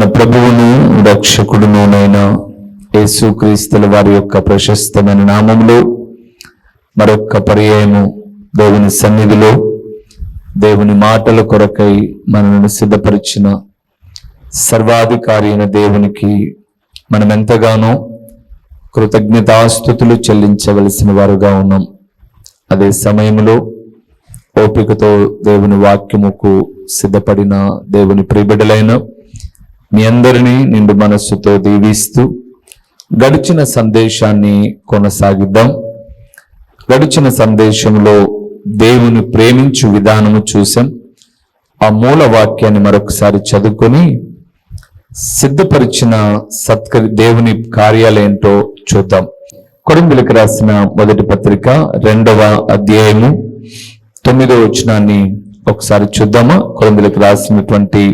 మన ప్రభువును రక్షకుడునునైన యేసుక్రీస్తుల వారి యొక్క ప్రశస్తమైన నామంలో మరొక్క పర్యాయము దేవుని సన్నిధిలో దేవుని మాటల కొరకై మనల్ని సిద్ధపరిచిన సర్వాధికారి అయిన దేవునికి మనం ఎంతగానో కృతజ్ఞతాస్థుతులు చెల్లించవలసిన వారుగా ఉన్నాం. అదే సమయంలో ఓపికతో దేవుని వాక్యముకు సిద్ధపడిన దేవుని ప్రిబిడలైన మీ అందరినీ నిండు మనస్సుతో దీవిస్తూ గడిచిన సందేశాన్ని కొనసాగిద్దాం. గడిచిన సందేశంలో దేవుని ప్రేమించు విధానము చూసాం ఆ మూల వాక్యాన్ని మరొకసారి చదువుకొని సిద్ధపరిచిన సత్కరి దేవుని కార్యాలేంటో చూద్దాం. కొరిందులకు రాసిన మొదటి పత్రిక రెండవ అధ్యాయము తొమ్మిదవ వచనాన్ని ఒకసారి చూద్దామా? కొరిందులకు రాసినటువంటి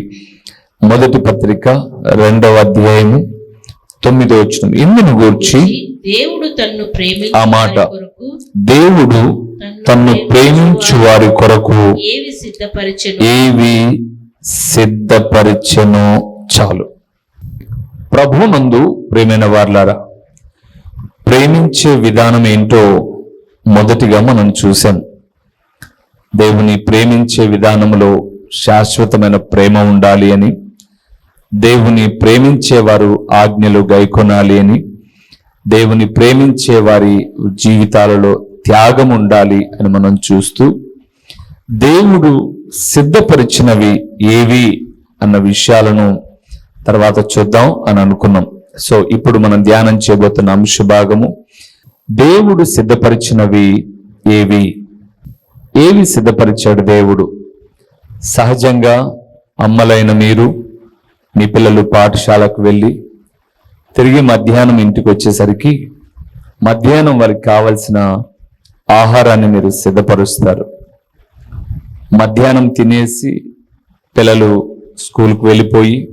మొదటి పత్రిక రెండవ అధ్యాయము తొమ్మిదో వచనం. ఇందును గూర్చి దేవుడు తన్ను ప్రేమించు ఆ మాట. దేవుడు తన్ను ప్రేమించు వారి కొరకు ఏవి సిద్ధపరిచెను? ఏవి సిద్ధపరిచెనో చాలు. ప్రభునందు ప్రేమైన వార్లారా ప్రేమించే విధానం ఏంటో మొదటిగా మనం చూసాం దేవుని ప్రేమించే విధానంలో శాశ్వతమైన ప్రేమ ఉండాలి అని దేవుని ప్రేమించేవారు ఆజ్ఞలు గైకొనాలి అని దేవుని ప్రేమించే వారి జీవితాలలో త్యాగం ఉండాలి అని మనం చూస్తూ దేవుడు సిద్ధపరిచినవి ఏవి అన్న విషయాలను తర్వాత చూద్దాం అని అనుకున్నాం. సో ఇప్పుడు మనం ధ్యానం చేయబోతున్న అంశ భాగము దేవుడు సిద్ధపరిచినవి ఏవి? ఏవి సిద్ధపరిచాడు దేవుడు? సహజంగా అమ్మలైన మీరు మీ పిల్లలు పాఠశాలకు వెళ్ళి తిరిగి మధ్యాహ్నం ఇంటికి వచ్చేసరికి మధ్యాహ్నం వారికి కావలసిన ఆహారాన్ని మీరు సిద్ధపరుస్తారు. మధ్యాహ్నం తినేసి పిల్లలు స్కూల్కి వెళ్ళిపోయి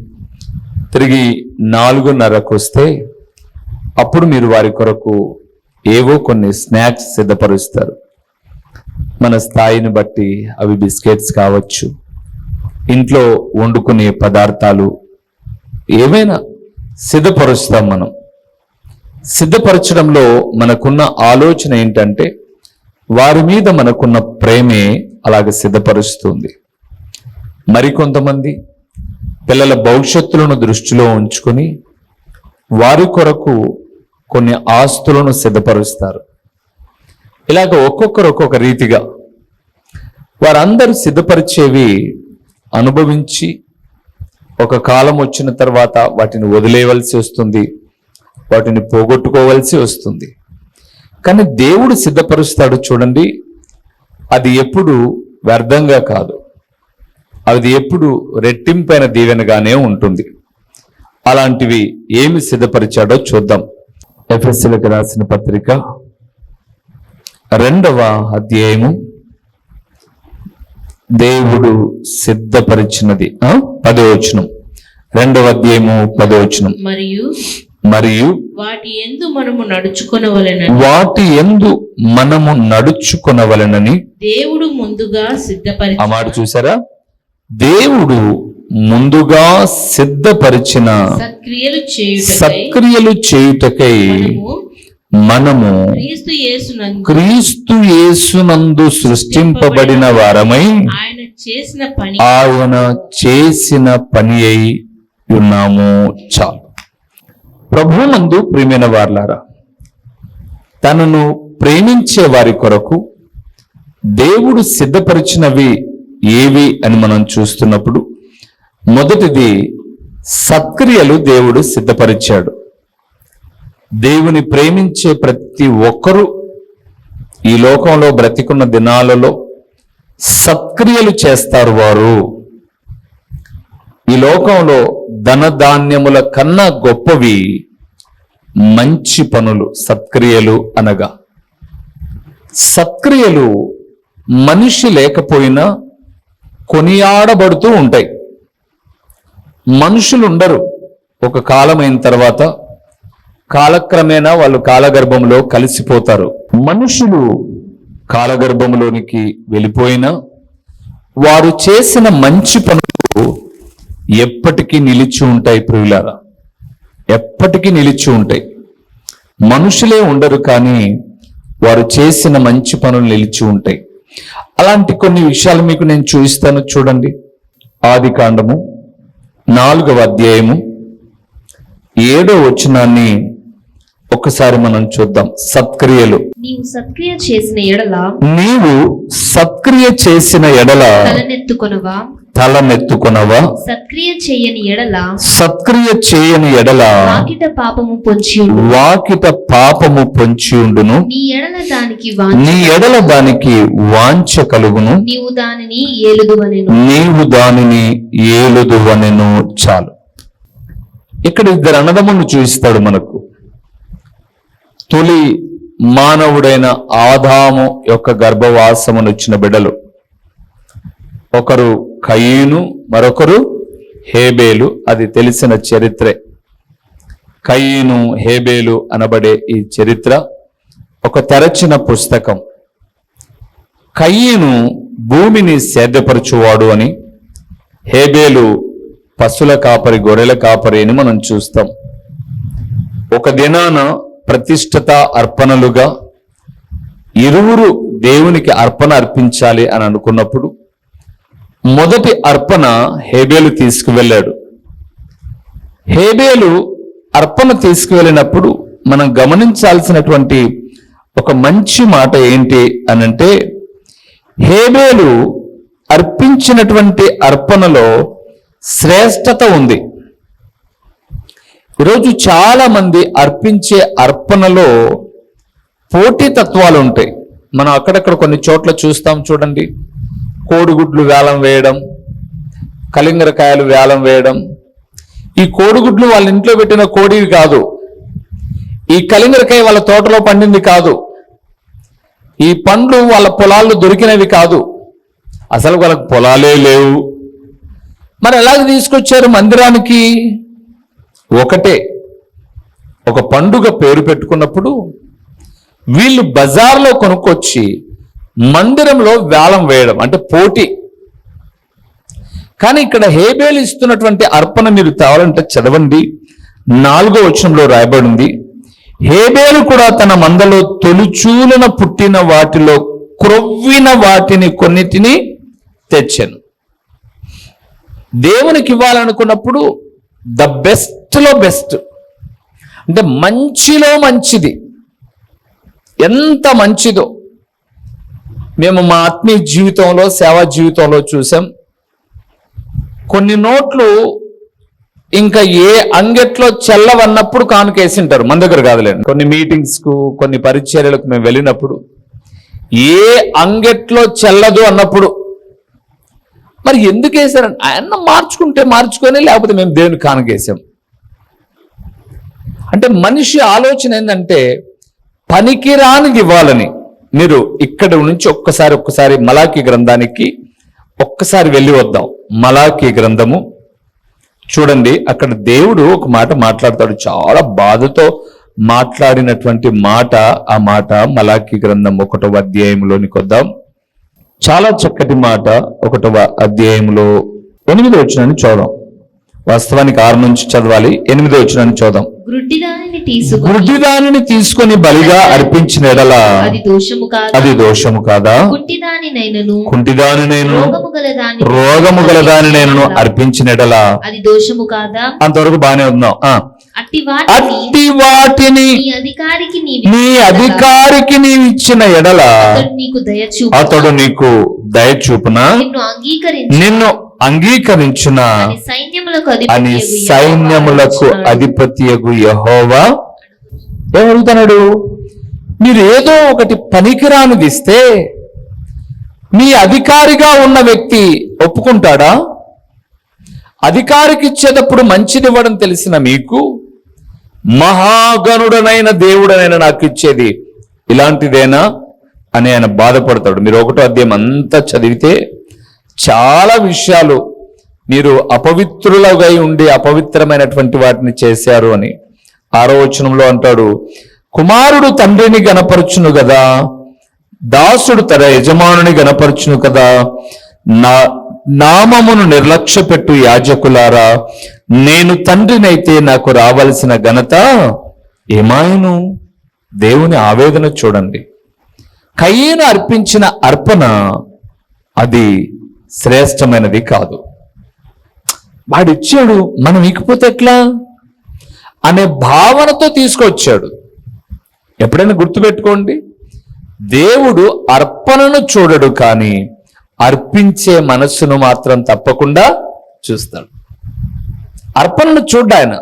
తిరిగి నాలుగున్నరకు వస్తే అప్పుడు మీరు వారి కొరకు ఏవో కొన్ని స్నాక్స్ సిద్ధపరుస్తారు. మన స్థాయిని బట్టి అవి బిస్కెట్స్ కావచ్చు. ఇంట్లో వండుకునే పదార్థాలు ఏమైనా సిద్ధపరుస్తాం మనం. సిద్ధపరచడంలో మనకున్న ఆలోచన ఏంటంటే వారి మీద మనకున్న ప్రేమే అలాగ సిద్ధపరుస్తుంది. మరికొంతమంది పిల్లల భవిష్యత్తులను దృష్టిలో ఉంచుకొని వారి కొరకు కొన్ని ఆస్తులను సిద్ధపరుస్తారు. ఇలాగ ఒక్కొక్కరు ఒక్కొక్క రీతిగా వారందరూ సిద్ధపరిచేవి అనుభవించి ఒక కాలం వచ్చిన తర్వాత వాటిని వదిలేయవలసి వస్తుంది వాటిని పోగొట్టుకోవలసి వస్తుంది. కానీ దేవుడు సిద్ధపరుస్తాడు చూడండి అది ఎప్పుడు వ్యర్థంగా కాదు. అది ఎప్పుడు రెట్టింపైన దీవెనగానే ఉంటుంది. అలాంటివి ఏమి సిద్ధపరిచాడో చూద్దాం. ఎఫ్ఎస్సీలకు రాసిన పత్రిక రెండవ అధ్యాయము దేవుడు సిద్ధపరిచినది? పదవచనం. రెండవ అధ్యాయము పదవచనం. మరియు మరియు వాటి ఎందు మనము నడుచుకొనవలెనని. వాటి ఎందు మనము నడుచుకొనవలెనని. దేవుడు ముందుగా సిద్ధపరి ఆ మాట చూసారా దేవుడు ముందుగా సిద్ధపరిచిన సత్క్రియలు చేయుటకై సక్రియలు చేయుటకై మనము క్రీస్తు యేసునందు సృష్టింపబడిన వారమై ఆయన చేసిన పని ఆయన చేసిన పని అయి ఉన్నాము. చాలు. ప్రభునందు ప్రియమైన వార్లారా తనను ప్రేమించే వారి కొరకు దేవుడు సిద్ధపరిచినవి ఏవి అని మనం చూస్తున్నప్పుడు మొదటిది సత్క్రియలు దేవుడు సిద్ధపరిచాడు. దేవుని ప్రేమించే ప్రతి ఒక్కరూ ఈ లోకంలో బ్రతికున్న దినాలలో సత్క్రియలు చేస్తారు వారు. ఈ లోకంలో ధనధాన్యముల కన్నా గొప్పవి మంచి పనులు సత్క్రియలు అనగా. సత్క్రియలు మనిషి లేకపోయినా కొనియాడబడుతూ ఉంటాయి. మనుషులు ఉండరు ఒక కాలమైన తర్వాత కాలక్రమేణా వాళ్ళు కాలగర్భంలో కలిసిపోతారు. మనుషులు కాలగర్భంలోనికి వెళ్ళిపోయినా వారు చేసిన మంచి పనులు ఎప్పటికీ నిలిచి ఉంటాయి ప్రియులారా. ఎప్పటికీ నిలిచి ఉంటాయి. మనుషులే ఉండరు కానీ వారు చేసిన మంచి పనులు నిలిచి ఉంటాయి. అలాంటి కొన్ని విషయాలు మీకు నేను చూపిస్తాను చూడండి. ఆది కాండము నాలుగవ అధ్యాయము ఏడో వచనాన్ని ఒక్కసారి మనం చూద్దాం. సత్క్రియలు. నీవు సత్క్రియ చేసిన ఎడల నీవు సత్క్రియ చేసిన ఎడల తలనెత్తుకొనవా? తలనెత్తుకొనవా? సత్క్రియ చేయని ఎడల సత్క్రియ చేయని ఎడల వాకిట పాపము పొంచియుండు వాకిట పాపము పొంచియుండును. నీ ఎడల దానికి నీ ఎడల దానికి వాంఛ కలుగును. నీవు దానిని ఏలుదువనెను. నీవు దానిని ఏలుదువనెను చాలు. ఇక్కడ ఇద్దరు అన్నదమ్ములను చూపిస్తాడు మనకు. తొలి మానవుడైన ఆదాము యొక్క గర్భవాసమును వచ్చిన బిడ్డలు. ఒకరు కయీను మరొకరు హేబేలు. అది తెలిసిన చరిత్రే. కయీను హేబేలు అనబడే ఈ చరిత్ర ఒక తెరచిన పుస్తకం. కయ్యను భూమిని సేద్యపరచువాడు అని హేబేలు పశుల కాపరి గొర్రెల కాపరి అని మనం చూస్తాం. ఒక దినాన ప్రతిష్టత అర్పణలుగా ఇరువురు దేవునికి అర్పణ అర్పించాలి అని అనుకున్నప్పుడు మొదటి అర్పణ హేబేలు తీసుకువెళ్ళాడు. హేబేలు అర్పణ తీసుకువెళ్ళినప్పుడు మనం గమనించాల్సినటువంటి ఒక మంచి మాట ఏంటి అనంటే హేబేలు అర్పించినటువంటి అర్పణలో శ్రేష్టత ఉంది. ఈరోజు చాలా మంది అర్పించే అర్పణలో పోటీ తత్వాలు ఉంటాయి. మనం అక్కడక్కడ కొన్ని చోట్ల చూస్తాం చూడండి. కోడిగుడ్లు వేలం వేయడం కలింగరకాయలు వేలం వేయడం. ఈ కోడిగుడ్లు వాళ్ళ ఇంట్లో పెట్టిన కోడివి కాదు. ఈ కలింగరకాయ వాళ్ళ తోటలో పండింది కాదు. ఈ పండ్లు వాళ్ళ పొలాల్లో దొరికినవి కాదు. అసలు వాళ్ళకి పొలాలే లేవు. మరి ఎలాగ తీసుకొచ్చారు మందిరానికి? ఒకటే ఒక పండుగ పేరు పెట్టుకున్నప్పుడు వీళ్ళు బజార్లో కొనుక్కొచ్చి మందిరంలో వేలం వేయడం అంటే పోటీ. కానీ ఇక్కడ హేబేలు ఇస్తున్నటువంటి అర్పణ మీరు తేవాలంటే చదవండి. నాలుగో వచనంలో రాయబడింది హేబేలు కూడా తన మందలో తొలిచూలన పుట్టిన వాటిలో క్రొవ్విన వాటిని కొన్నిటిని తెచ్చాను. దేవునికి ఇవ్వాలనుకున్నప్పుడు ద బెస్ట్లో బెస్ట్ అంటే మంచిలో మంచిది. ఎంత మంచిదో. మేము మా ఆత్మీయ జీవితంలో సేవా జీవితంలో చూసాం. కొన్ని నోట్లు ఇంకా ఏ అంగెట్లో చెల్లవన్నప్పుడు కానుకేసింటారు. మన దగ్గర కాదులేండి కొన్ని మీటింగ్స్కు కొన్ని పరిచర్యలకు మేము వెళ్ళినప్పుడు ఏ అంగెట్లో చెల్లదు అన్నప్పుడు మరి ఎందుకు వేశారని ఆయన మార్చుకుంటే మార్చుకొని లేకపోతే మేము దేవుని కానకేసాం అంటే మనిషి ఆలోచన ఏంటంటే పనికిరానికి ఇవ్వాలని. మీరు ఇక్కడ నుంచి ఒక్కసారి ఒక్కసారి మలాఖీ గ్రంథానికి ఒక్కసారి వెళ్ళి వద్దాం. మలాఖీ గ్రంథము. చూడండి అక్కడ దేవుడు ఒక మాట మాట్లాడతాడు. చాలా బాధతో మాట్లాడినటువంటి మాట ఆ మాట మలాఖీ గ్రంథం ఒకటో అధ్యాయంలోనికి వద్దాం. చాలా చక్కటి మాట ఒకటవ అధ్యాయంలో ఎనిమిది వచ్చినని చూద్దాం. వాస్తవానికి ఆరు నుంచి చదవాలి ఎనిమిది వచ్చినాన్ని చూద్దాం గ్రుడ్డి దానిని తీసుకొని బలిగా అర్పించిన ఎడల అది దోషము కాదు? కుంటిదాని నేను రోగము గల దాని రోగము గల దాని నేను అర్పించిన ఎడల అది దోషము కాదా? అంతవరకు బానే ఉందాం ఆ. అట్టి వాటిని నీ అధికారికి నీవు ఇచ్చిన ఎడల అతడు నీకు దయ చూపున? నిన్ను అంగీకరించిన? అని సైన్యములకు అధిపతియగు యెహోవా ఏమడుగుతున్నాడు మీరు ఏదో ఒకటి పనికిరానిది ఇస్తే మీ అధికారిగా ఉన్న వ్యక్తి ఒప్పుకుంటాడా? అధికారికి ఇచ్చేటప్పుడు మంచిది ఇవ్వడం తెలిసిన మీకు మహాగణుడనైన దేవుడనైన నాకు ఇచ్చేది ఇలాంటిదేనా? అని ఆయన బాధపడతాడు. మీరు ఒకటో అధ్యాయం అంతా చదివితే చాలా విషయాలు మీరు అపవిత్రులుగా ఉండి అపవిత్రమైనటువంటి వాటిని చేశారు అని ఆరో వచనంలో అంటాడు కుమారుడు తండ్రిని గనపరచును కదా దాసుడు తన యజమానుని గనపరచును కదా నా నామమును నిర్లక్ష్య పెట్టు యాజకులారా నేను తండ్రినైతే నాకు రావలసిన ఘనత ఏమాయను? దేవుని ఆవేదన చూడండి. కయ్యను అర్పించిన అర్పణ అది శ్రేష్టమైనది కాదు. వాడిచ్చాడు మనం ఇకపోతే ఎట్లా? అనే భావనతో తీసుకొచ్చాడు. ఎప్పుడైనా గుర్తుపెట్టుకోండి దేవుడు అర్పణను చూడడు కానీ అర్పించే మనస్సును మాత్రం తప్పకుండా చూస్తాడు. అర్పణను చూడ్డు ఆయన.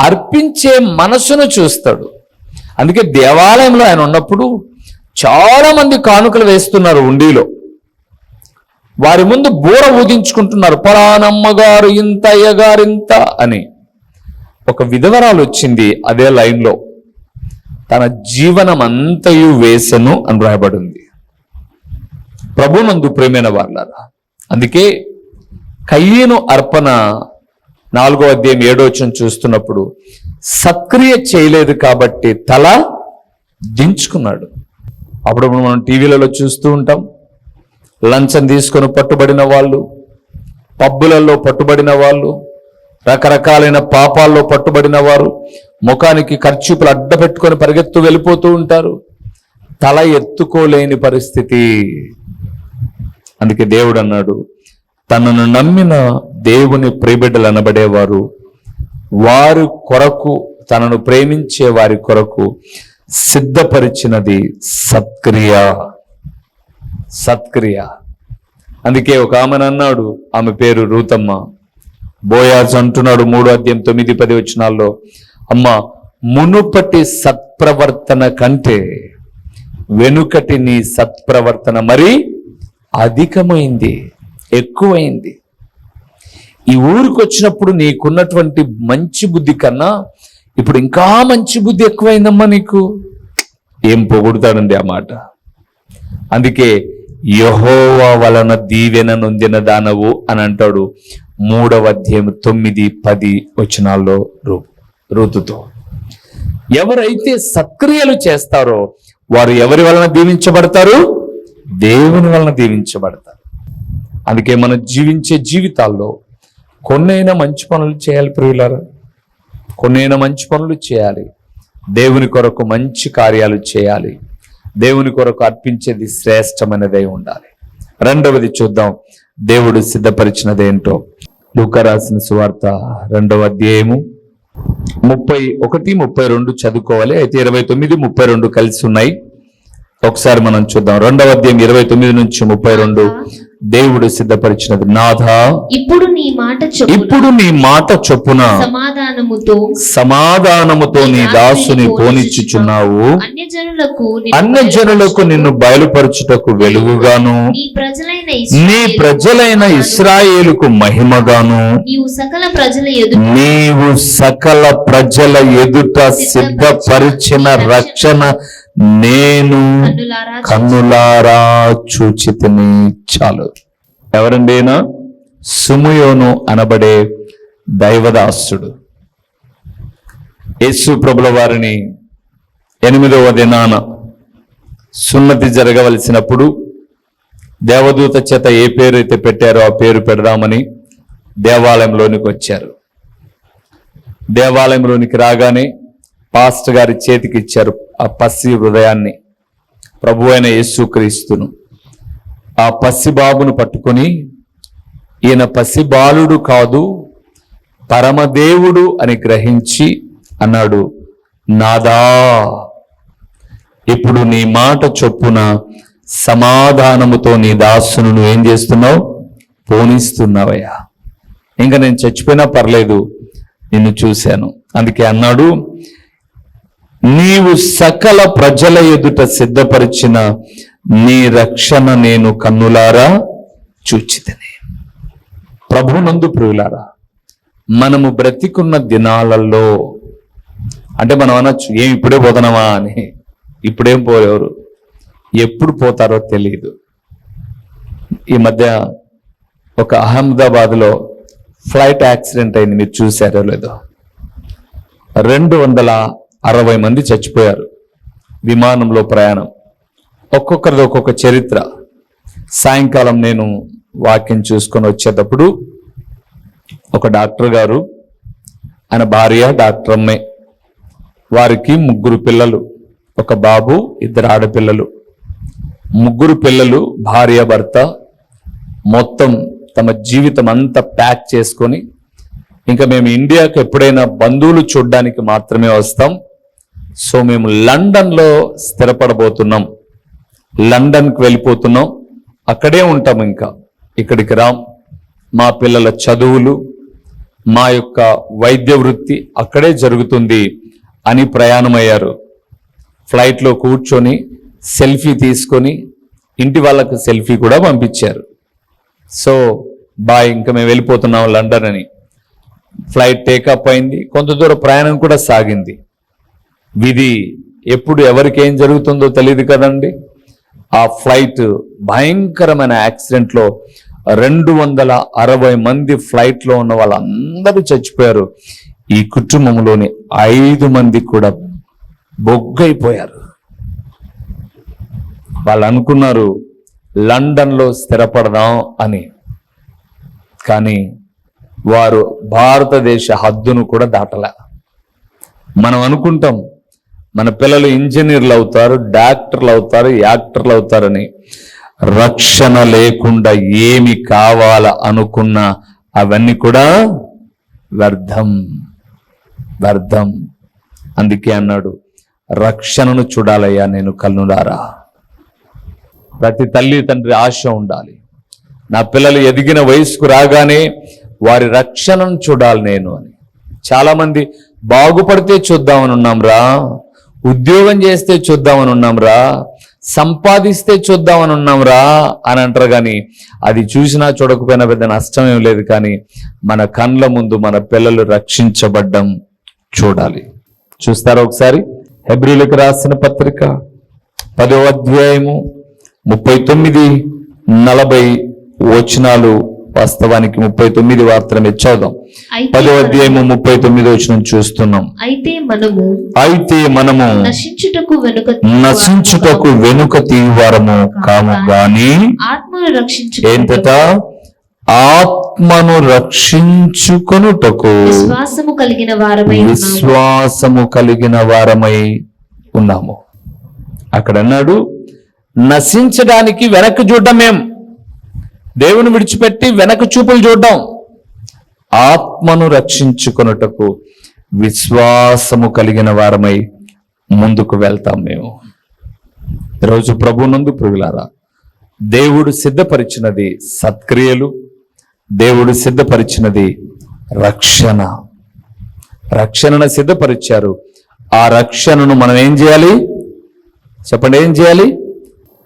అర్పించే మనస్సును చూస్తాడు. అందుకే దేవాలయంలో ఆయన ఉన్నప్పుడు చాలా మంది కానుకలు వేస్తున్నారు ఉండిలో. వారి ముందు బూర ఊదించుకుంటున్నారు పలానమ్మగారు ఇంత అయ్యగారు ఇంత అని. ఒక విధవరాలు వచ్చింది అదే లైన్లో. తన జీవనం అంతయు అని రాయబడింది ప్రభునందు ప్రేమైన వాళ్ళారా అందుకే కయ్యను అర్పణ నాలుగో అధ్యాయం ఏడో వచ్చిన చూస్తున్నప్పుడు సక్రియ చేయలేదు కాబట్టి తల దించుకున్నాడు. అప్పుడప్పుడు మనం టీవీలలో చూస్తూ ఉంటాం. లంచం తీసుకొని పట్టుబడిన వాళ్ళు పబ్బులలో పట్టుబడిన వాళ్ళు రకరకాలైన పాపాల్లో పట్టుబడిన వారు ముఖానికి ఖర్చూపులు అడ్డ పెట్టుకొని పరిగెత్తు వెళ్ళిపోతూ ఉంటారు. తల ఎత్తుకోలేని పరిస్థితి. అందుకే దేవుడు అన్నాడు తనను నమ్మిన దేవుని ప్రియబిడ్డలు అనబడేవారు వారి కొరకు తనను ప్రేమించే వారి కొరకు సిద్ధపరిచినది సత్క్రియ. సత్క్రియ. అందుకే ఒక ఆమెను అన్నాడు ఆమె పేరు రూతమ్మ. బోయాజ్ అంటున్నాడు మూడో అధ్యాయం తొమ్మిది పది వచ్చినాల్లో అమ్మ మునుపటి సత్ప్రవర్తన కంటే వెనుకటి నీ సత్ప్రవర్తన మరి అధికమైంది ఎక్కువైంది. ఈ ఊరికి వచ్చినప్పుడు నీకున్నటువంటి మంచి బుద్ధి కన్నా ఇప్పుడు ఇంకా మంచి బుద్ధి ఎక్కువైందమ్మా నీకు. ఏం పొగుడుతాడండి ఆ మాట. అందుకే యహోవా వలన దీవెన నొందిన దానవు అని అంటాడు. మూడవ అధ్యాయం తొమ్మిది పది వచనాల్లో రూ ఋతుతో ఎవరైతే సక్రియలు చేస్తారో వారు ఎవరి వలన దీవించబడతారు? దేవుని వలన దీవించబడతారు. అందుకే మనం జీవించే జీవితాల్లో కొన్నైనా మంచి పనులు చేయాలి ప్రియులారా. కొన్నైనా మంచి పనులు చేయాలి. దేవుని కొరకు మంచి కార్యాలు చేయాలి. దేవుని కొరకు అర్పించేది శ్రేష్టమైనదై ఉండాలి. రెండవది చూద్దాం. దేవుడు సిద్ధపరిచినదేంటో లూక రాసిన సువార్త రెండవ అధ్యాయము ముప్పై ఒకటి ముప్పై రెండు చదువుకోవాలి. అయితే ఇరవై తొమ్మిది ముప్పై రెండు కలిసి ఉన్నాయి. ఒకసారి మనం చూద్దాం. రెండవ అధ్యాయం ఇరవై తొమ్మిది నుంచి ముప్పై రెండు. దేవుడు సిద్ధపరిచినది. నాథ ఇప్పుడు నీ మాట చొప్పున ఇప్పుడు నీ మాట చొప్పున సమాధానముతో సమాధానముతో నీ దాసుని పోనిచ్చుచున్నావు. అన్యజనులకు నిన్ను అన్యజనులకు నిన్ను బయలుపరచుటకు వెలుగుగాను. నీ ప్రజలైన నీ ఇశ్రాయేలు ప్రజలైన ఇస్రాయేలుకు మహిమగాను. నీవు సకల ప్రజల ఎదుట నీవు సకల ప్రజల ఎదుట సిద్ధపరిచిన రక్షణ నేను కన్నులారా చూచితిని చాలు. ఎవరండి ఈయన? సుమయోను అనబడే దైవదాసుడు. యేసు ప్రభుల వారిని ఎనిమిదవ దినాన సున్నతి జరగవలసినప్పుడు దేవదూత చేత ఏ పేరు అయితే పెట్టారో ఆ పేరు పెడదామని దేవాలయంలోనికి వచ్చారు. దేవాలయంలోనికి రాగానే పాస్టర్ గారి చేతికి ఇచ్చారు ఆ పసి హృదయాన్ని. ప్రభు అయిన యేసుక్రీస్తును ఆ పసి బాబును పట్టుకొని ఈయన పసి బాలుడు కాదు పరమదేవుడు అని గ్రహించి అన్నాడు నాదా ఇప్పుడు నీ మాట చొప్పున సమాధానముతో నీ దాసును నువ్వు ఏం చేస్తున్నావు? పోనిస్తున్నావయ్యా. ఇంకా నేను చచ్చిపోయినా పర్లేదు నిన్ను చూశాను. అందుకే అన్నాడు నీవు సకల ప్రజల ఎదుట సిద్ధపరిచిన నీ రక్షణ నేను కన్నులారా చూచితని. ప్రభునందు ప్రియులారా మనము బ్రతికున్న దినాలలో అంటే మనం అనొచ్చు ఏం ఇప్పుడే పోతున్నామా? అని. ఇప్పుడేం పోయేవారు ఎప్పుడు పోతారో తెలియదు ఈ మధ్య ఒక అహ్మదాబాద్లో ఫ్లైట్ యాక్సిడెంట్ అయింది. మీరు చూసారో లేదో. రెండు వందల అరవై మంది చచ్చిపోయారు. విమానంలో ప్రయాణం. ఒక్కొక్కరిది ఒక్కొక్క చరిత్ర. సాయంకాలం నేను వాక్యం చూసుకొని వచ్చేటప్పుడు ఒక డాక్టర్ గారు ఆయన భార్య డాక్టర్ అమ్మే వారికి ముగ్గురు పిల్లలు ఒక బాబు ఇద్దరు ఆడపిల్లలు. ముగ్గురు పిల్లలు భార్య భర్త మొత్తం తమ జీవితం అంతా ప్యాక్ చేసుకొని ఇంకా మేము ఇండియాకు ఎప్పుడైనా బంధువులు చూడడానికి మాత్రమే వస్తాం. సో మేము లండన్లో స్థిరపడబోతున్నాం. లండన్కి వెళ్ళిపోతున్నాం. అక్కడే ఉంటాం ఇంకా. ఇక్కడికి రాం. మా పిల్లల చదువులు మా యొక్క వైద్య వృత్తి అక్కడే జరుగుతుంది అని ప్రయాణమయ్యారు. ఫ్లైట్లో కూర్చొని సెల్ఫీ తీసుకొని ఇంటి వాళ్ళకు సెల్ఫీ కూడా పంపించారు. సో బాయ్ ఇంకా మేము వెళ్ళిపోతున్నాం లండన్ అని. ఫ్లైట్ టేకప్ అయింది. కొంత దూరం ప్రయాణం కూడా సాగింది. విధి ఎప్పుడు ఎవరికి ఏం జరుగుతుందో తెలియదు కదండి. ఆ ఫ్లైట్ భయంకరమైన యాక్సిడెంట్లో రెండు వందల అరవై మంది ఫ్లైట్లో ఉన్న వాళ్ళందరూ చచ్చిపోయారు. ఈ కుటుంబంలోని ఐదు మంది కూడా బొగ్గైపోయారు. వాళ్ళు అనుకున్నారు లండన్లో స్థిరపడదాం అని. కానీ వారు భారతదేశ హద్దును కూడా దాటలే. మనం అనుకుంటాం మన పిల్లలు ఇంజనీర్లు అవుతారు డాక్టర్లు అవుతారు యాక్టర్లు అవుతారని రక్షణ లేకుండా ఏమి కావాల అనుకున్న అవన్నీ కూడా వ్యర్థం వ్యర్థం. అందుకే అన్నాడు రక్షణను చూడాలయ్యా నేను కన్నులారా ప్రతి తల్లి తండ్రి ఆశ ఉండాలి. నా పిల్లలు ఎదిగిన వయసుకు రాగానే వారి రక్షణను చూడాలి నేను అని. చాలామంది బాగుపడితే చూద్దామని ఉన్నాం రా. ఉద్యోగం చేస్తే చూద్దామని ఉన్నాంరా సంపాదిస్తే చూద్దామని ఉన్నాంరా అని అంటారు కానీ అది చూసినా చూడకపోయినా పెద్ద నష్టం ఏం లేదు కానీ మన కండ్ల ముందు మన పిల్లలు రక్షించబడ్డం చూడాలి. చూస్తారా ఒకసారి? హెబ్రిలకు రాసిన పత్రిక పదో అధ్యాయము ముప్పై తొమ్మిది నలభై వచనాలు వాస్తవానికి ముప్పై తొమ్మిది మాత్రమే. చదుదాం అయితే పదో అధ్యాయము ముప్పై తొమ్మిది వచనం చూస్తున్నాం. అయితే మనము అయితే మనము నశించుటకు వెనుక నశించుటకు వెనుక తీవారము కాము గాని ఆత్మను రక్షించు ఏంటట ఆత్మను రక్షించుకొనుటకు విశ్వాసము కలిగిన వారమై ఉన్నాము. విశ్వాసము కలిగిన వారమై ఉన్నాము. అక్కడ అన్నాడు నశించడానికి వెనక్కి చూడడం మేం. దేవుని విడిచిపెట్టి వెనక చూపులు చూడడం. ఆత్మను రక్షించుకొనుటకు విశ్వాసము కలిగిన వారమై ముందుకు వెళ్తాం మేము. ఈరోజు ప్రభునందు పురుగులారా దేవుడు సిద్ధపరిచినది సత్క్రియలు దేవుడు సిద్ధపరిచినది రక్షణ. రక్షణను సిద్ధపరిచారు. ఆ రక్షణను మనం ఏం చేయాలి? చెప్పండి ఏం చేయాలి?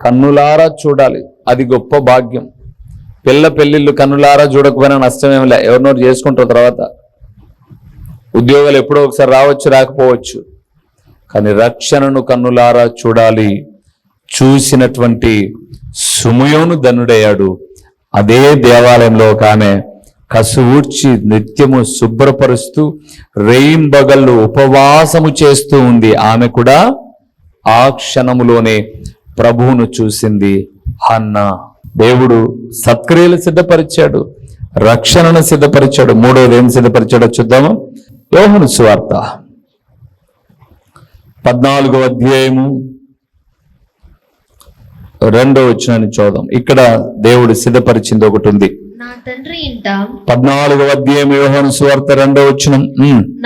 కన్నులారా చూడాలి. అది గొప్ప భాగ్యం. పిల్ల పెళ్ళిళ్ళు కన్నులారా చూడకపోయినా నష్టం ఏమి లే ఎవరినో చేసుకుంటారు తర్వాత? ఉద్యోగాలు ఎప్పుడో ఒకసారి రావచ్చు రాకపోవచ్చు. కానీ రక్షణను కన్నులారా చూడాలి. చూసినటువంటి సుమయోను ధనుడయ్యాడు. అదే దేవాలయంలో ఒక ఆమె కసువూడ్చి నిత్యము శుభ్రపరుస్తూ రేయింబగళ్ళు ఉపవాసము చేస్తూ ఉంది. ఆమె కూడా ఆ క్షణములోనే ప్రభువును చూసింది అన్నా దేవుడు సత్క్రియలు సిద్ధపరిచాడు రక్షణను సిద్ధపరిచాడు మూడోది ఏం సిద్ధపరిచాడో చూద్దాము. యోహను సువార్త. పద్నాలుగో అధ్యాయము రెండో వచ్చినాన్ని చూద్దాం. ఇక్కడ దేవుడు సిద్ధపరిచింది ఒకటి ఉంది. నా తండ్రి ఇంట పద్నాలుగో అధ్యాయం యోహను సువార్త రెండో.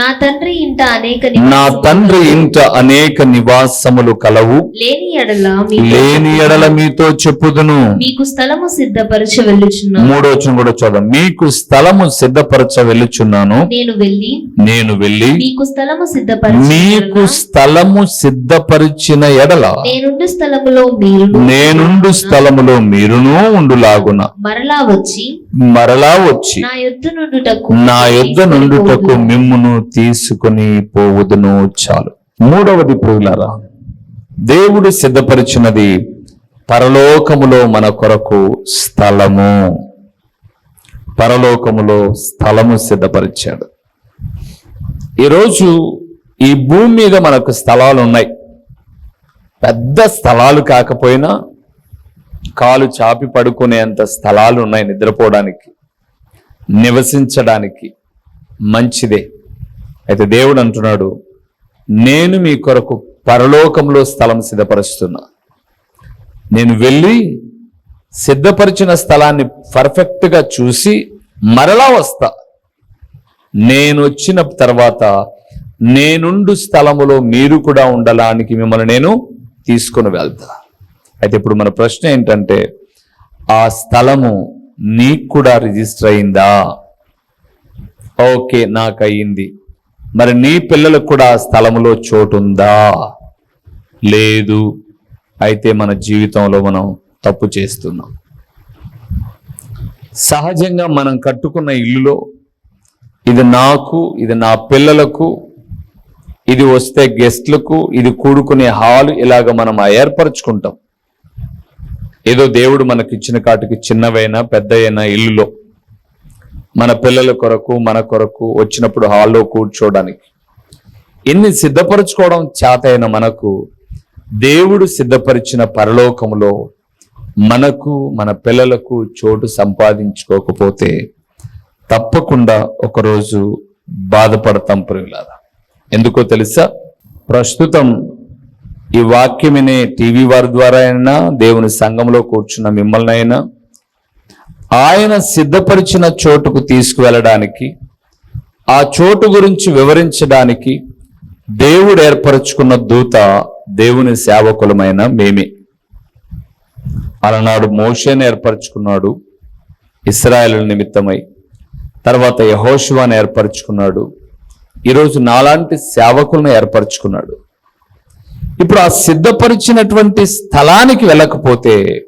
నా తండ్రి ఇంట అనేక నా నివాసములు. తండ్రి ఇంట అనేక నివాసములు కలవు. లేని ఎడల లేని ఎడల మీతో చెప్పుదును. మీకు స్థలము సిద్ధపరచ వెళ్ళుచున్నాను మూడో కూడా చూద్దాం మీకు స్థలము సిద్ధపరచ వెళ్ళుచున్నాను నేను వెళ్ళి నేను వెళ్ళి మీకు స్థలము సిద్ధపరచ మీకు స్థలము సిద్ధపరిచిన ఎడల నేనుండు స్థలములో మీరు నేనుండు స్థలములో మీరును ఉండులాగున. మరలా వచ్చి మరలా వచ్చి నా యొద్ద నుండుటకు నా యుద్ధ నుండుటకు మిమ్మును తీసుకుని పోవుదును చాలు. మూడవది ప్రియులారా దేవుడు సిద్ధపరిచినది పరలోకములో మన కొరకు స్థలము. పరలోకములో స్థలము సిద్ధపరిచాడు. ఈరోజు ఈ భూమి మీద మనకు స్థలాలు ఉన్నాయి పెద్ద స్థలాలు కాకపోయినా కాలు చాపి పడుకునేంత స్థలాలు ఉన్నాయి నిద్రపోవడానికి నివసించడానికి. మంచిదే. అయితే దేవుడు అంటున్నాడు నేను మీ కొరకు పరలోకంలో స్థలం సిద్ధపరుస్తున్నా. నేను వెళ్ళి సిద్ధపరిచిన స్థలాన్ని పర్ఫెక్ట్గా చూసి మరలా వస్తా. నేను వచ్చిన తర్వాత నేనుండు స్థలములో మీరు కూడా ఉండడానికి మిమ్మల్ని నేను తీసుకుని వెళ్తా. అయితే ఇప్పుడు మన ప్రశ్న ఏంటంటే ఆ స్థలము నీకు కూడా రిజిస్టర్ అయిందా? ఓకే నాకు అయ్యింది. మరి నీ పిల్లలకు కూడా ఆ స్థలములో చోటు ఉందా? లేదు. అయితే మన జీవితంలో మనం తప్పు చేస్తున్నాం. సహజంగా మనం కట్టుకున్న ఇల్లులో ఇది నాకు ఇది నా పిల్లలకు ఇది వస్తే గెస్ట్లకు ఇది కూడుకునే హాలు ఇలాగ మనం ఏర్పరచుకుంటాం. ఏదో దేవుడు మనకి ఇచ్చిన కాటికి చిన్నవైనా పెద్దయైనా ఇల్లులో మన పిల్లల కొరకు మన కొరకు వచ్చినప్పుడు హాల్లో కూర్చోవడానికి. ఎన్ని సిద్ధపరచుకోవడం చేతైన మనకు దేవుడు సిద్ధపరిచిన పరలోకములో మనకు మన పిల్లలకు చోటు సంపాదించుకోకపోతే తప్పకుండా ఒకరోజు బాధపడతాం ప్రియులారా. ఎందుకో తెలుసా? ప్రస్తుతం ఈ వాక్యం వినే టీవీ వారి ద్వారా అయినా దేవుని సంఘంలో కూర్చున్న మిమ్మల్ని అయినా ఆయన సిద్ధపరిచిన చోటుకు తీసుకువెళ్ళడానికి ఆ చోటు గురించి వివరించడానికి దేవుడు ఏర్పరచుకున్న దూత దేవుని సేవకులమైన మేమే. అలనాడు మోషేని ఏర్పరచుకున్నాడు ఇస్రాయల్ నిమిత్తమై. తర్వాత యహోశివాని ఏర్పరచుకున్నాడు ఈరోజు నాలాంటి సేవకులను ఏర్పరచుకున్నాడు. ఇప్పుడు ఆ సిద్ధపరిచినటువంటి స్థలానికి వెళ్ళకపోతే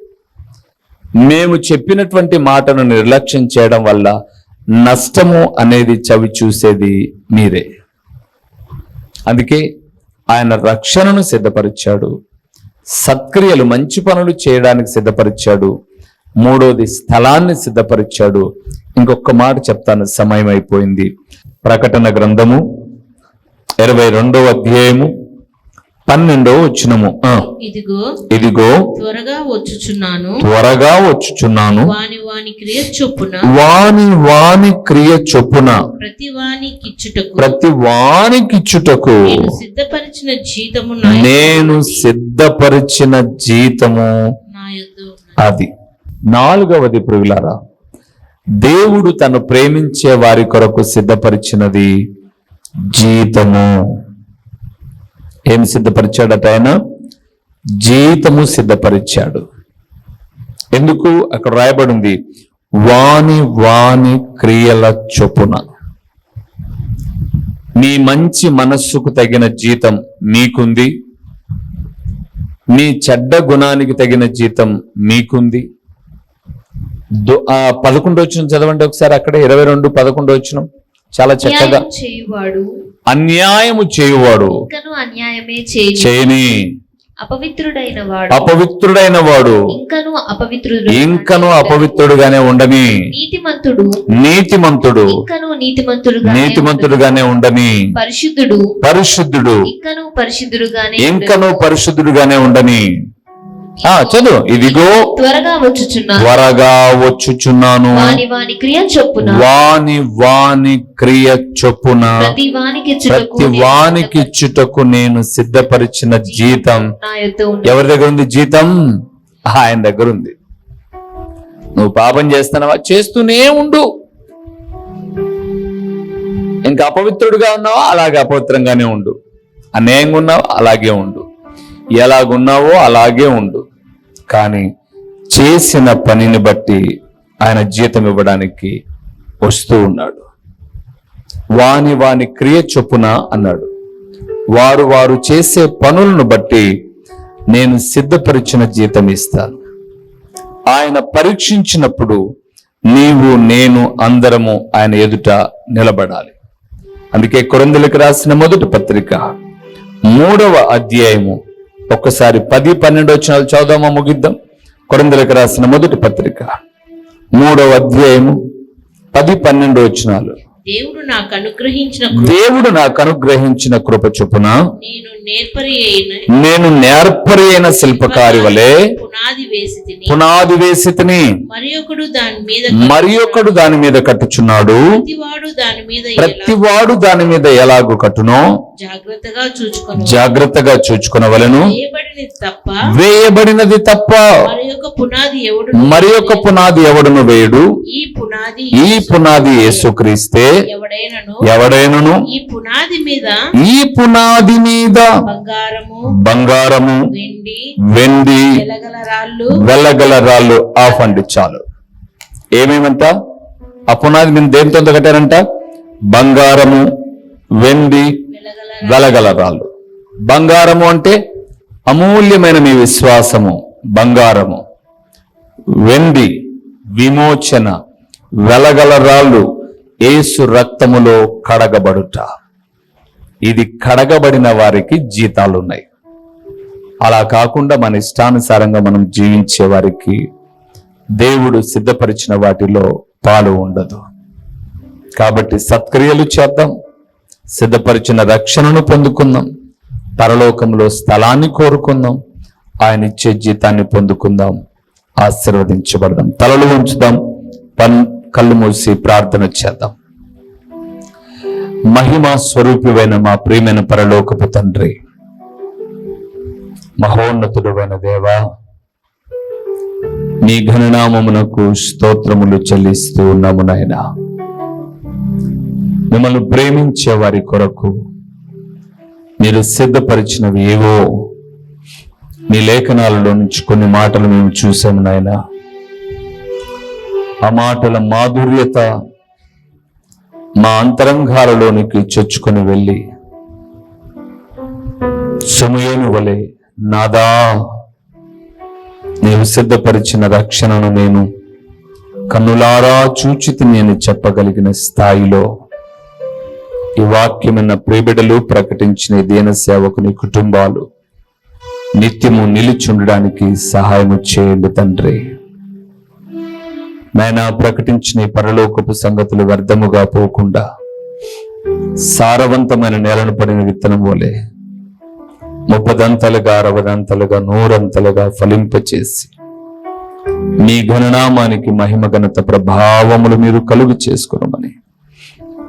మేము చెప్పినటువంటి మాటను నిర్లక్ష్యం చేయడం వల్ల నష్టము అనేది చవి చూసేది మీరే. అందుకే ఆయన రక్షణను సిద్ధపరిచాడు. సత్క్రియలు మంచి పనులు చేయడానికి సిద్ధపరిచాడు. మూడోది స్థలాన్ని సిద్ధపరిచాడు. ఇంకొక మాట చెప్తాను సమయం అయిపోయింది ప్రకటన గ్రంథము ఇరవై రెండవ అధ్యాయము పన్నెండో వచ్చినము ఇదిగో ఇదిగో త్వరగా వచ్చుచున్నాను. త్వరగా వచ్చుచున్నాను. వాని వాని క్రియ చొప్పున. వాని వాని క్రియ చొప్పున. ప్రతి వాని కిచ్చుటకు ప్రతి వానికిచ్చుటకు. నేను సిద్ధపరిచిన జీతము నేను సిద్ధపరిచిన జీతము. అది. నాలుగవది ప్రియులారా దేవుడు తను ప్రేమించే వారి కొరకు సిద్ధపరిచినది జీతము. ఏం సిద్ధపరిచాడట ఆయన జీతము సిద్ధపరిచాడు. ఎందుకు? అక్కడ రాయబడింది వాని వాని క్రియల చొప్పున. మీ మంచి మనస్సుకు తగిన జీతం మీకుంది. మీ చెడ్డ గుణానికి తగిన జీతం మీకుంది. దు- ఆ పదకొండు వచ్చిన చదవండి ఒకసారి అక్కడ ఇరవై రెండు పదకొండు వచ్చిన చాలా చక్కగా. అన్యాయము చేయువాడు. అన్యాయమే చేయని. అపవిత్రుడైన వాడు అపవిత్రుడైన వాడు ఇంకను అపవిత్రుడు ఇంకను అపవిత్రుడుగానే ఉండని. నీతిమంతుడు. నీతిమంతుడు. ఇంకను నీతిమంతుడుగా నీతిమంతుడుగానే ఉండని. పరిశుద్ధుడు. పరిశుద్ధుడు. ఇంకను పరిశుద్ధుడుగానే ఇంకను పరిశుద్ధుడుగానే ఉండని. చదువు. ఇదిగో త్వరగా వచ్చుచున్నాను త్వరగా వచ్చుచున్నాను. వాని వాని క్రియ చొప్పున. వాని వాని క్రియ చొప్పున. ప్రతి వానికి ప్రతి వానికిచ్చుటకు నేను సిద్ధపరిచిన జీతం. ఎవరి దగ్గర ఉంది జీతం ఆయన దగ్గర ఉంది. నువ్వు పాపం చేస్తున్నావా? చేస్తూనే ఉండు. ఇంకా అపవిత్రుడుగా ఉన్నావా? అలాగే అపవిత్రంగానే ఉండు. అన్యాయంగా ఉన్నావా? అలాగే ఉండు. ఎలాగున్నావో అలాగే ఉండు. కానీ చేసిన పనిని బట్టి ఆయన జీతం ఇవ్వడానికి వస్తూ ఉన్నాడు. వాని వాని క్రియ చొప్పున అన్నాడు. వారు వారు చేసే పనులను బట్టి నేను సిద్ధపరిచిన జీతం ఇస్తాను. ఆయన పరీక్షించినప్పుడు నీవు నేను అందరము ఆయన ఎదుట నిలబడాలి. అందుకే కొరందులకు రాసిన మొదటి పత్రిక మూడవ అధ్యాయము ఒక్కసారి పది పన్నెండు వచ్చినాలు చదుదామా ముగిద్దాం. కొరందులకు రాసిన మొదటి పత్రిక. మూడవ అధ్యాయము పది పన్నెండు వచ్చినాలు దేవుడు నాకు అనుగ్రహించిన దేవుడు నాకు అనుగ్రహించిన కృప చొప్పున నేను నేర్పరి అయిన శిల్పకారి వలె పునాది వేసి తిని. పునాది వేసి తిని మరి ఒకడు దాని మీద మరి ఒకడు దాని మీద కట్టుచున్నాడు ప్రతివాడు దాని మీద ఎలా ప్రతివాడు దాని మీద ఎలాగు కట్టునో? జాగ్రత్తగా చూచుకొని జాగ్రత్తగా చూచుకునవలను. వేయబడినది తప్ప వేయబడినది తప్ప మరి యొక్క పునాది ఎవడు మరి ఒక పునాది ఎవడును వేయుడు? ఈ పునాది ఈ పునాది యేసుక్రీస్తే ఎవడైనను? ఎవడైనను? ఈ పునాది మీద ఈ పునాది మీద బంగారము బంగారము వెండి వెండి వెలగల రాళ్ళు వెళ్ళగల రాళ్ళు ఆఫ్ అండి చాలు. ఏమేమంట? ఆ పునాది మీద దేనితో కట్టారంట? బంగారము వెండి వెలగల రాళ్ళు బంగారము అంటే అమూల్యమైన మీ విశ్వాసము. బంగారము. వెండి విమోచన వెలగల రాళ్ళు ఏసు రక్తములో కడగబడుట. ఇది కడగబడిన వారికి జీతాలు ఉన్నాయి అలా కాకుండా మన ఇష్టానుసారంగా మనం జీవించే వారికి దేవుడు సిద్ధపరిచిన వాటిలో పాలు ఉండదు. కాబట్టి సత్క్రియలు చేద్దాం. సిద్ధపరిచిన రక్షణను పొందుకుందాం. పరలోకంలో స్థలాన్ని కోరుకుందాం. ఆయన ఇచ్చే జీతాన్ని పొందుకుందాం. ఆశీర్వదించబడదాం. తలలు ఉంచుదాం పన్ కళ్ళు మూసి ప్రార్థన చేద్దాం. మహిమ స్వరూపివైన మా ప్రియమైన పరలోకపు తండ్రి మహోన్నతుడైన దేవా నీ ఘననామమునకు స్తోత్రములు చెల్లిస్తూ ఉన్నాము నాయనా. మిమ్మల్ని ప్రేమించే వారి కొరకు మీరు సిద్ధపరిచినవి ఏవో మీ లేఖనాలలో నుంచి కొన్ని మాటలు మేము చూసాము నాయన. ఆ మాటల మాధుర్యత మా అంతరంగాలలోనికి చొచ్చుకొని వెళ్ళి సమయను వలె నాదా నీవు సిద్ధపరిచిన రక్షణను నేను కన్నులారా చూచితి నేను చెప్పగలిగిన స్థాయిలో ఈ వాక్యమైన ప్రేబిడలు ప్రకటించిన దీన సేవకుని కుటుంబాలు నిత్యము నిలుచుండడానికి సహాయము చేయండి తండ్రి. నాయన ప్రకటించిన పరలోకపు సంగతులు వ్యర్థముగా పోకుండా సారవంతమైన నేలను పడిన విత్తనం వలె ముప్పదంతలుగా అరవదంతలుగా నూరంతలుగా ఫలింపచేసి మీ ఘననామానికి మహిమ ఘనత ప్రభావములు మీరు కలుగు చేసుకునమని